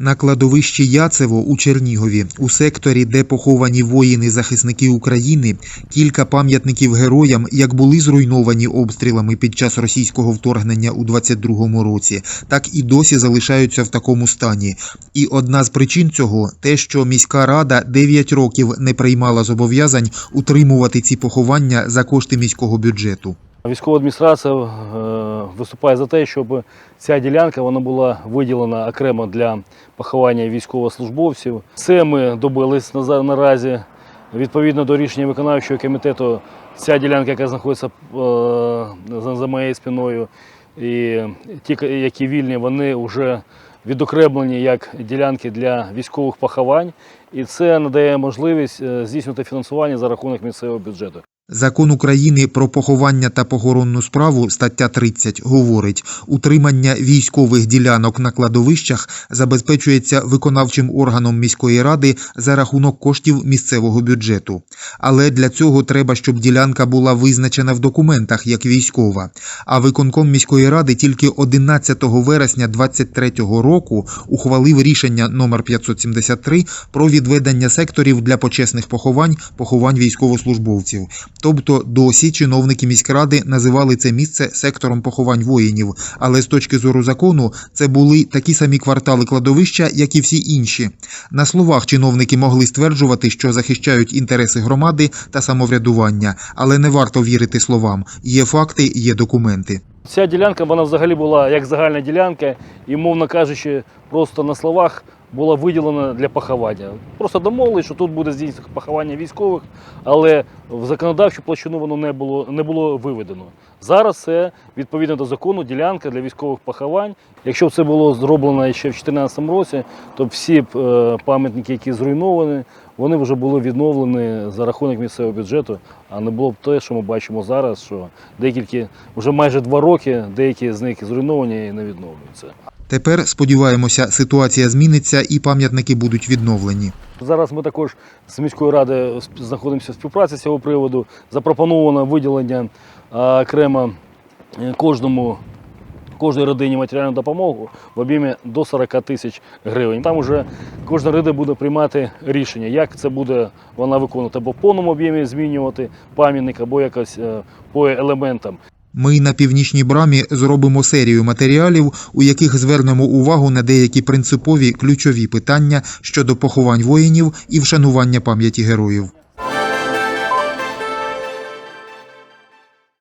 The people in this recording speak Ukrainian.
На кладовищі Яцево у Чернігові, у секторі, де поховані воїни-захисники України, кілька пам'ятників героям як були зруйновані обстрілами під час російського вторгнення у 22-му році, так і досі залишаються в такому стані. І одна з причин цього те, що міська рада 9 років не приймала зобов'язань утримувати ці поховання за кошти міського бюджету. Військова адміністрація е, виступає за те, щоб ця ділянка вона була виділена окремо для поховання військовослужбовців. Це ми добились наразі. Відповідно до рішення виконавчого комітету, ця ділянка, яка знаходиться е, за, моєю спиною, і ті, які вільні, вони вже відокремлені як ділянки для військових поховань, і це надає можливість е, здійснювати фінансування за рахунок місцевого бюджету. Закон України про поховання та похоронну справу, стаття 30, говорить, утримання військових ділянок на кладовищах забезпечується виконавчим органом міської ради за рахунок коштів місцевого бюджету. Але для цього треба, щоб ділянка була визначена в документах як військова. А виконком міської ради тільки 11 вересня 2023 року ухвалив рішення номер 573 про відведення секторів для почесних поховань, поховань військовослужбовців. Тобто досі чиновники міськради називали це місце сектором поховань воїнів, але з точки зору закону це були такі самі квартали кладовища, як і всі інші. На словах чиновники могли стверджувати, що захищають інтереси громади та самоврядування, але не варто вірити словам. Є факти, є документи. Ця ділянка вона взагалі була як загальна ділянка, і, мовно кажучи, просто на словах була виділена для поховання. Просто домовились, що тут буде здійснено поховання військових, але в законодавчу площину воно не було, не було виведено. Зараз це відповідно до закону ділянка для військових поховань. Якщо б це було зроблено ще в 2014 році, то всі е, пам'ятники, які зруйновані, вони вже були відновлені за рахунок місцевого бюджету, а не було б те, що ми бачимо зараз, що деякі вже майже два роки деякі з них зруйновані і не відновлюються. Тепер сподіваємося, ситуація зміниться і пам'ятники будуть відновлені. Зараз ми також з міською радою знаходимося в співпраці з цього приводу. Запропоновано виділення окремо е, кожному. Кожній родині матеріальну допомогу в об'ємі до 40 тисяч гривень. Там вже кожна родина буде приймати рішення, як це буде вона виконувати, або в повному об'ємі змінювати пам'ятник, або якось е, по елементам. Ми на північній брамі зробимо серію матеріалів, у яких звернемо увагу на деякі принципові ключові питання щодо поховань воїнів і вшанування пам'яті героїв.